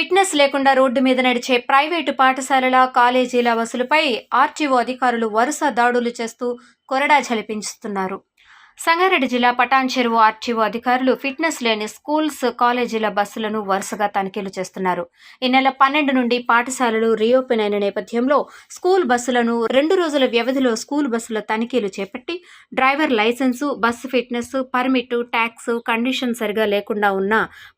Fitness లేకుండా road మీద నడిచే ప్రైవేటు పాఠశాలల కాలేజీల బస్సులపై ఆర్టీఓ అధికారులు వరుస దాడులు చేస్తూ కొరడా జలిపించుతున్నారు సంగారెడ్డి జిల్లా పటాన్ చెరువు ఆర్టీఓ అధికారులు ఫిట్నెస్ లేని స్కూల్స్ కాలేజీల బస్సులను వరుసగా తనిఖీలు చేస్తున్నారు. ఈ నెల పన్నెండు నుండి పాఠశాలలు రీఓపెన్ అయిన నేపథ్యంలో స్కూల్ బస్సులను రెండు రోజుల వ్యవధిలో స్కూల్ బస్సుల తనిఖీలు చేపట్టి driver license bus fitness permit tax condition సరిగా లేకుండా ఉన్న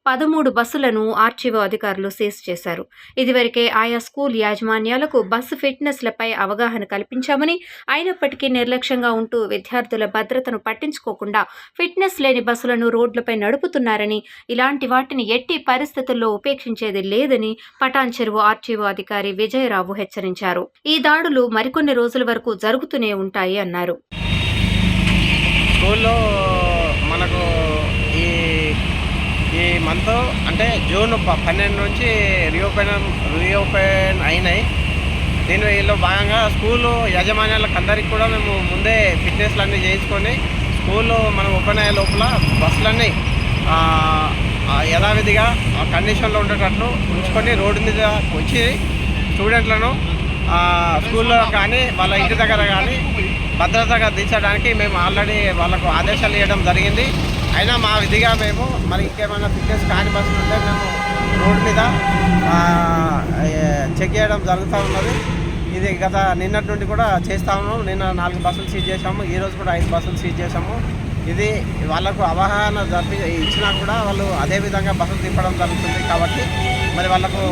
పదమూడు బస్సులను ఆర్టీఓ అధికారులు సీజ్ చేశారు. ఇదివరకే ఆయా స్కూల్ యాజమాన్యాలకు బస్సు ఫిట్నెస్లపై అవగాహన కల్పించామని అయినప్పటికీ నిర్లక్ష్యంగా ఉంటూ విద్యార్థుల భద్రతను పట్టించుకోకుండా ఫిట్నెస్ లేని బస్సులను రోడ్లపై నడుపుతున్నారని ఇలాంటి వాటిని ఎట్టి పరిస్థితుల్లో ఉపేక్షించేది లేదని పటాన్ చెరువు ఆర్టీఓ అధికారి విజయరావు హెచ్చరించారు. ఈ దాడులు మరికొన్ని రోజుల వరకు జరుగుతూనే ఉంటాయి అన్నారు. స్కూల్లో మనకు ఈ ఈ మంత్ అంటే జూన్ ప- పన్నెండు నుంచి రీఓపెన్ రీఓపెన్ అయినాయి. దీనిలో భాగంగా స్కూలు యాజమాన్యాలకు అందరికీ కూడా మేము ముందే ఫిట్నెస్లు అన్నీ చేయించుకొని స్కూల్లో మనం ఓపెన్ అయ్యే లోపల బస్సులన్నీ ఆ, యథావిధిగా ఆ కండిషన్లో ఉండేటట్లు ఉంచుకొని రోడ్డు మీద వచ్చి స్టూడెంట్లను స్కూల్లో కానీ వాళ్ళ ఇంటి దగ్గర కానీ భద్రతగా దించడానికి మేము ఆల్రెడీ వాళ్ళకు ఆదేశాలు ఇవ్వడం జరిగింది. అయినా మా విధిగా మేము మరి ఇంకేమైనా ఫిట్నెస్ కాని బస్సులు ఉంటే మేము రోడ్డు మీద చెక్ చేయడం జరుగుతూ ఉన్నది. ఇది గత నిన్నటి నుండి కూడా చేస్తా ఉన్నాం. నిన్న నాలుగు బస్సులు సీజ్ చేసాము ఈ రోజు కూడా ఐదు బస్సులు సీజ్ చేసాము ఇది వాళ్ళకు అవగాహన జరిపి ఇచ్చినా కూడా వాళ్ళు అదే విధంగా బస్సులు తిప్పడం జరుగుతుంది కాబట్టి మరి వాళ్ళకు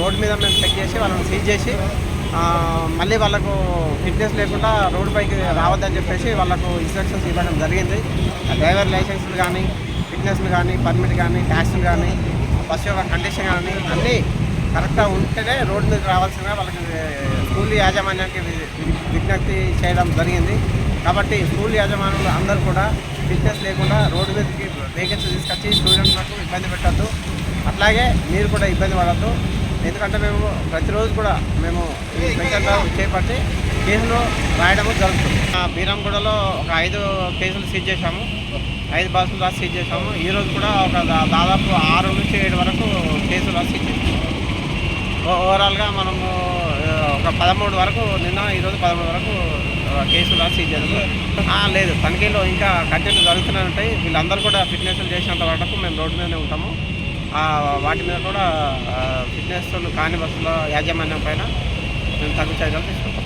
రోడ్డు మీద మేము చెక్ చేసి వాళ్ళని సీజ్ చేసి మళ్ళీ వాళ్ళకు ఫిట్నెస్ లేకుండా రోడ్డు పైకి రావద్దని చెప్పేసి వాళ్ళకు ఇన్స్ట్రక్షన్స్ ఇవ్వడం జరిగింది. డ్రైవర్ లైసెన్స్లు కానీ ఫిట్నెస్లు కానీ పర్మిట్ కానీ ట్యాక్స్లు కానీ బస్సు యొక్క కండిషన్ కానీ అన్నీ కరెక్ట్గా ఉంటేనే రోడ్డు మీద రావాల్సిన వాళ్ళకి స్కూల్ యాజమాన్యానికి విజ్ఞప్తి చేయడం జరిగింది. కాబట్టి స్కూల్ యాజమానులు అందరూ కూడా ఫిట్నెస్ లేకుండా రోడ్డు మీదకి వెహికల్స్ తీసుకొచ్చి స్టూడెంట్లకు ఇబ్బంది పెట్టద్దు. అట్లాగే మీరు కూడా ఇబ్బంది పడద్దు. ఎందుకంటే మేము ప్రతిరోజు కూడా మేము ఈ స్పెషల్ చేపట్టి కేసులు రాయడము జరుగుతుంది. బీరంగూడలో ఒక ఐదు కేసులు సీజ్ చేశాము. ఐదు బస్సులు రాసి సీజ్ చేశాము. ఈరోజు కూడా ఒక దాదాపు ఆరు నుంచి ఏడు వరకు కేసులు రాసి సీజ్ చేశాము ఓ- ఓవరాల్గా మనము ఆ, ఒక పదమూడు వరకు నిన్న ఈరోజు పదమూడు వరకు కేసులు రాసి సీజ్ లేదు తనిఖీలో ఇంకా కంటెంట్ జరుగుతూనే ఉంటాయి వీళ్ళందరూ కూడా ఫిట్నెస్ చేసినంత వరకు మేము రోడ్డు మీదనే ఉంటాము. వాటి మీద కూడా ఫిట్నెస్ కాని బస్సుల యాజమాన్యం పైన మేము తగ్గు చర్యలు తీసుకుంటాం